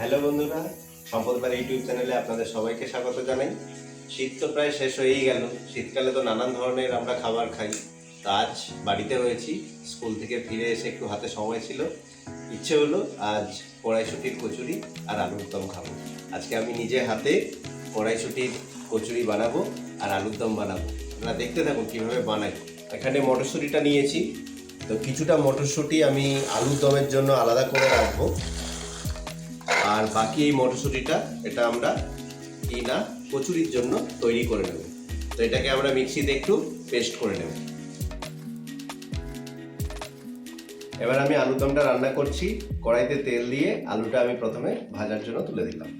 Hello বন্ধুরা সম্পদবার YouTube চ্যানেলে আপনাদের সবাইকে স্বাগত জানাই। শীত তো প্রায় শেষ হয়েই গেল। শীতকালে তো নানান ধরনের আমরা খাবার খাই। তা আজ বাড়িতে হয়েছি স্কুল থেকে ফিরে এসে একটু হাতে সময় ছিল। ইচ্ছে হলো আজ কড়াইশুটির কচুরি আর আলুর দম খাব। আজকে আমি নিজে হাতে কড়াইশুটির কচুরি বানাবো আর আলুর দম বানাবো। আপনারা দেখতে থাকুন কীভাবে বানাই। এখানে মটরশুঁটিটা নিয়েছি। তো কিছুটা মটরশুঁটি আমি আলুর দমের জন্য আলাদা করে রাখব। আর বাকি এই মটরশুঁটিটা এটা আমরা কিনা কচুরির জন্য তৈরি করে নেব। তো এটাকে আমরা মিক্সিতে একটু পেস্ট করে নেব। এবার আমি আলুদমটা রান্না করছি। কড়াইতে তেল দিয়ে আলুটা আমি প্রথমে ভাজার জন্য তুলে দিলাম।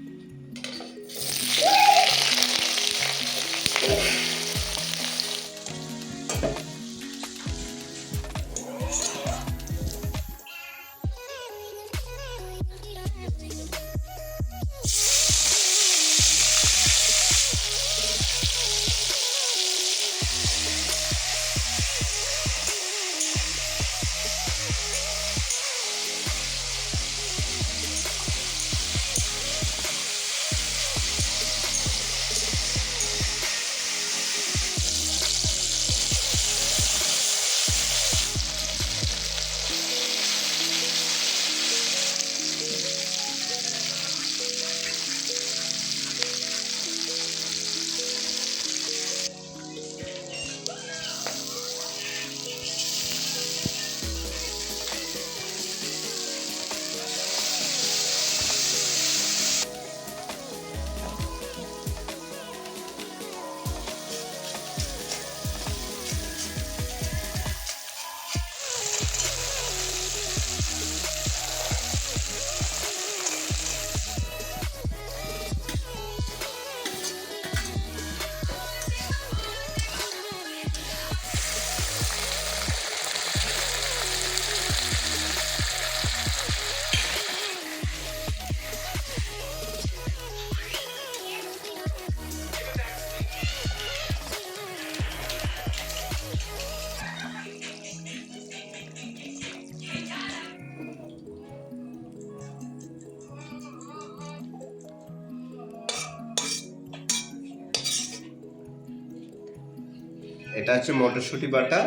এটা হচ্ছে মটরশুঁটি বাটা,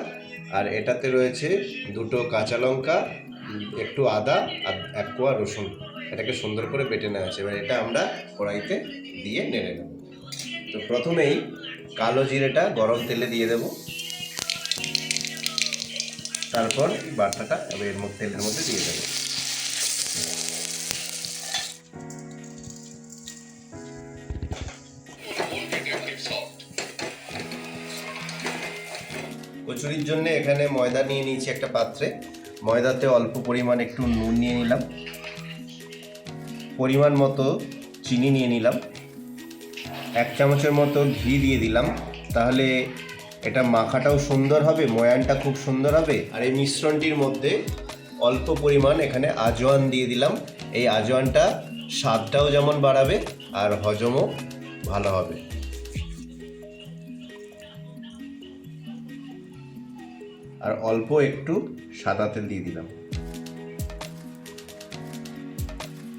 আর এটাতে রয়েছে দুটো কাঁচা লঙ্কা, একটু আদা আর এক কোয়া রসুন। এটাকে সুন্দর করে বেটে নেওয়া আছে এবার এটা আমরা কড়াইতে দিয়ে নেড়ে নেব। তো প্রথমেই কালো জিরেটা গরম তেলে দিয়ে দেব। তারপর বাটাটা এবার এর মধ্যে তেলের মধ্যে দিয়ে দেবো। কচুরির জন্য এখানে ময়দা নিয়ে নিয়েছি একটা পাত্রে। ময়দাতে অল্প পরিমাণ একটু নুন নিয়ে নিলাম। পরিমাণ মতো চিনি নিয়ে নিলাম। এক চামচের মতো ঘি দিয়ে দিলাম। তাহলে এটা মাখাটাও সুন্দর হবে, ময়ানটা খুব সুন্দর হবে। আর এই মিশ্রণটির মধ্যে অল্প পরিমাণ এখানে আজওয়ান দিয়ে দিলাম। এই আজওয়ানটা স্বাদটাও যেমন বাড়াবে আর হজমও ভালো হবে। আর অল্প একটু সাদা তেল দিয়ে দিলাম।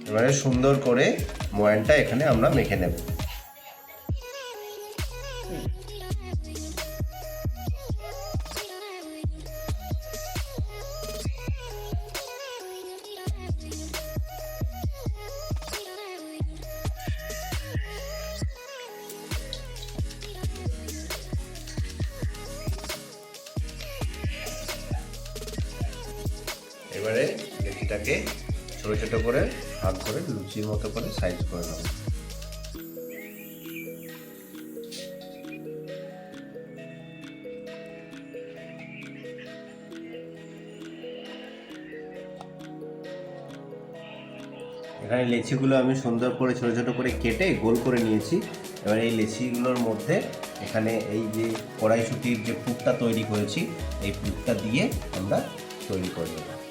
এবারে সুন্দর করে ময়ানটা এখানে আমরা মেখে নেব। এবারে লেচিটাকে ছোট ছোট করে ভাগ করে লুচির মতো করে সাইজ করে নেব। এখানে লেচিগুলো আমি সুন্দর করে ছোট ছোট করে কেটে গোল করে নিয়েছি। এবার এই লেচিগুলোর মধ্যে এখানে এই যে কড়াইশুটির যে পুরটা তৈরি করেছি, এই পুরটা দিয়ে আমরা তৈরি করে নেব।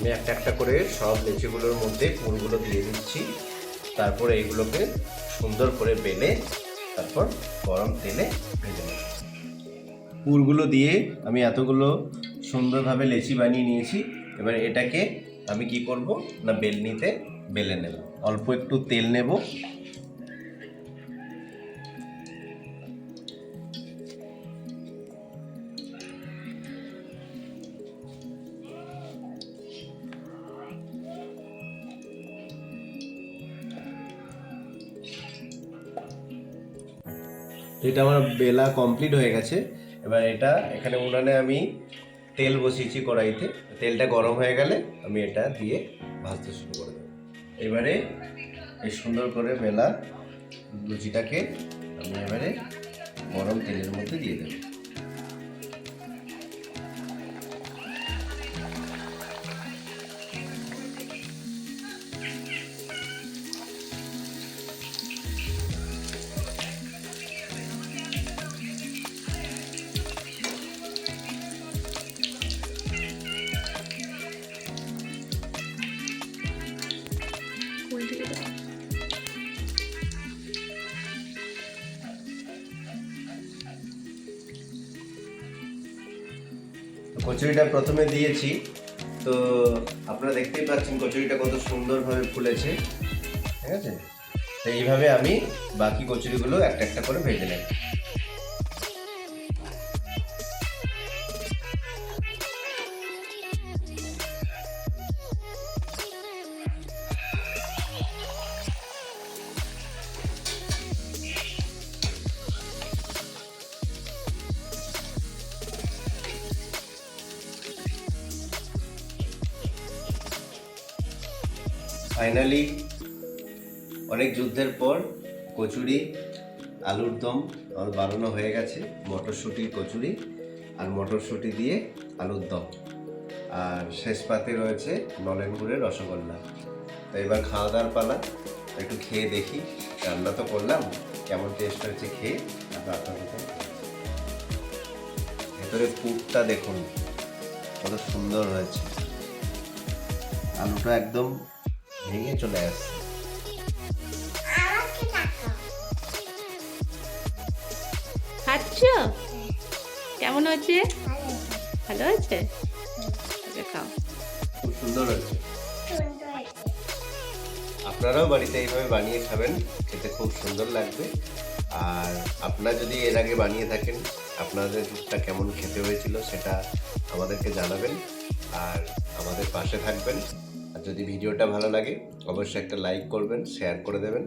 আমি একটা একটা করে সব লেচিগুলোর মধ্যে পুরগুলো দিয়ে দিচ্ছি। তারপরে এইগুলোকে সুন্দর করে বেলে, তারপর গরম তেলে ভেজে নেব। পুরগুলো দিয়ে আমি এতগুলো সুন্দরভাবে লেচি বানিয়ে নিয়েছি। এবার এটাকে আমি কি করব না বেলনিতে বেলে নেব। অল্প একটু তেল নেব। এটা আমার বেলা কমপ্লিট হয়ে গেছে। এবার এটা, এখানে উনানে আমি তেল বসিয়েছি কড়াইতে। তেলটা গরম হয়ে গেলে আমি এটা দিয়ে ভাজতে শুরু করে দেবো। এবারে এই সুন্দর করে বেলা লুচিটাকে আমি এবারে গরম তেলের মধ্যে দিয়ে দেবো। কচুরিটা প্রথমে দিয়েছি। তো আপনারা দেখতেই পাচ্ছেন কচুরিটা কত সুন্দরভাবে ফুলেছে। ঠিক আছে? তো এইভাবে আমি বাকি কচুরিগুলো একটা একটা করে ভেজে নেব। ফাইনালি অনেক যুদ্ধের পর কচুরি, আলুর দম আমার বানানো হয়ে গেছে, মটরশুঁটির কচুরি আর মটরশুঁটি দিয়ে আলুর দম। আর শেষ পাতে রয়েছে নলেন গুড়ের রসগোল্লা। তো এবার খাওয়া দাওয়ার পালা, একটু খেয়ে দেখি, রান্না তো করলাম, কেমন টেস্ট হয়েছে খেয়ে, তারপর আপনাদের ভেতরে পুরটা দেখুন, কত সুন্দর হয়েছে। আলুটা একদম ভেঙে চলে আসছে। খাচ্ছ? কেমন হচ্ছে? ভালো আছে খাও। খুব সুন্দর হয়েছে। আপনারাও বাড়িতে এইভাবে বানিয়ে খাবেন খেতে খুব সুন্দর লাগবে। আর আপনারা যদি এর আগে বানিয়ে থাকেন আপনাদেরটা কেমন খেতে হয়েছিল সেটা আমাদেরকে জানাবেন। আর আমাদের পাশে থাকবেন। যদি ভিডিওটা ভালো লাগে অবশ্যই একটা লাইক করবেন শেয়ার করে দেবেন।